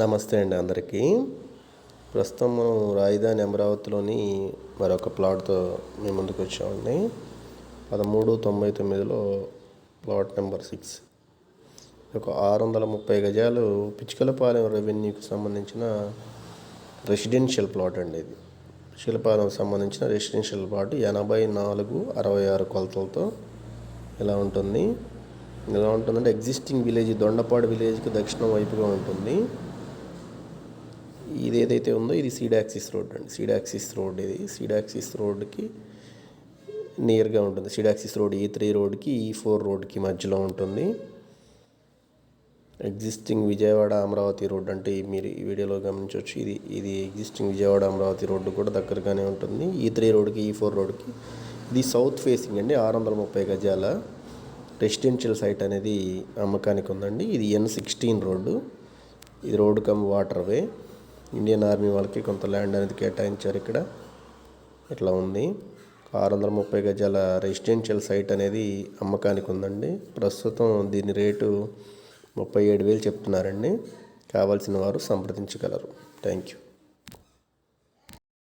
నమస్తే అండి అందరికీ. ప్రస్తుతం మనం రాజధాని అమరావతిలోని మరొక ప్లాట్తో మీ ముందుకు వచ్చామండి. పదమూడు తొంభై తొమ్మిదిలో ప్లాట్ నెంబర్ సిక్స్. ఒక ఆరు వందల ముప్పై గజాలు పిచ్చుకలపాలెం రెవెన్యూకి సంబంధించిన రెసిడెన్షియల్ ప్లాట్ అండి ఇది. పిచ్చుకలపాలెం సంబంధించిన రెసిడెన్షియల్ ప్లాట్ ఎనభై నాలుగు అరవై ఆరు కొలతలతో ఇలా ఉంటుంది? ఎలా ఉంటుందంటే ఎగ్జిస్టింగ్ విలేజ్ దొండపాడు విలేజ్కి దక్షిణం వైపుగా ఉంటుంది. ఇది ఏదైతే ఉందో ఇది సీడాక్సిస్ రోడ్ అండి. సీడాక్సిస్ రోడ్ ఇది. సీడాక్సిస్ రోడ్కి నియర్గా ఉంటుంది. సీడాక్సిస్ రోడ్ ఈ త్రీ రోడ్కి ఈ ఫోర్ రోడ్కి మధ్యలో ఉంటుంది. ఎగ్జిస్టింగ్ విజయవాడ అమరావతి రోడ్ అంటే మీరు ఈ వీడియోలో గమనించవచ్చు. ఇది ఇది ఎగ్జిస్టింగ్ విజయవాడ అమరావతి రోడ్డు కూడా దగ్గరగానే ఉంటుంది. ఈ త్రీ రోడ్కి ఈ ఫోర్ రోడ్కి ఇది సౌత్ ఫేసింగ్ అండి. ఆరు వందల ముప్పై గజాల రెసిడెన్షియల్ సైట్ అనేది అమ్మకానికి ఉందండి. ఇది ఎన్ సిక్స్టీన్ రోడ్డు. ఇది road cum water way Indian army వాళ్ళకి కొంత ల్యాండ్ అనేది కేటాయించారు ఇక్కడ. ఇట్లా ఉంది. ఆరు వందల ముప్పై గజాల రెసిడెన్షియల్ సైట్ అనేది అమ్మకానికి ఉందండి. ప్రస్తుతం దీని రేటు ముప్పై ఏడు వేలు చెప్తున్నారండి. కావాల్సిన వారు సంప్రదించగలరు. Thank you.